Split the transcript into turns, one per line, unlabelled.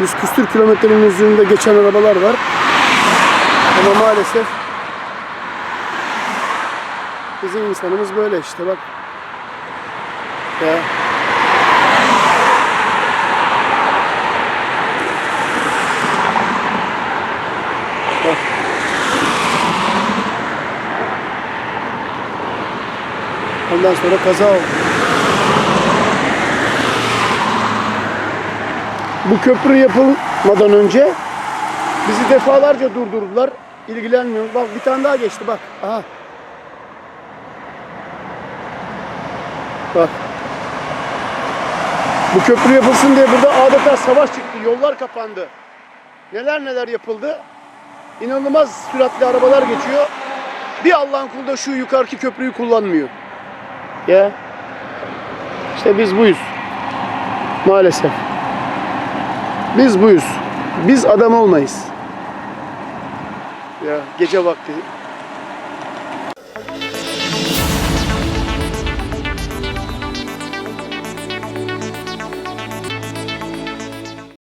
100 küsür kilometrenin üzerinde geçen arabalar var. Ama maalesef bizim insanımız böyle işte bak. Ya. Bak. Ondan sonra kaza oldu. Bu köprü yapılmadan önce bizi defalarca durdurdular. İlgilenmiyor. Bak bir tane daha geçti bak. Aha. Bak. Bu köprü yapılsın diye burada adeta savaş çıktı. Yollar kapandı. Neler neler yapıldı. İnanılmaz süratli arabalar geçiyor. Bir Allah'ın kulu da şu yukarıki köprüyü kullanmıyor. Ya. İşte biz buyuz. Maalesef. Biz buyuz. Biz adam olmayız. Ya gece vakti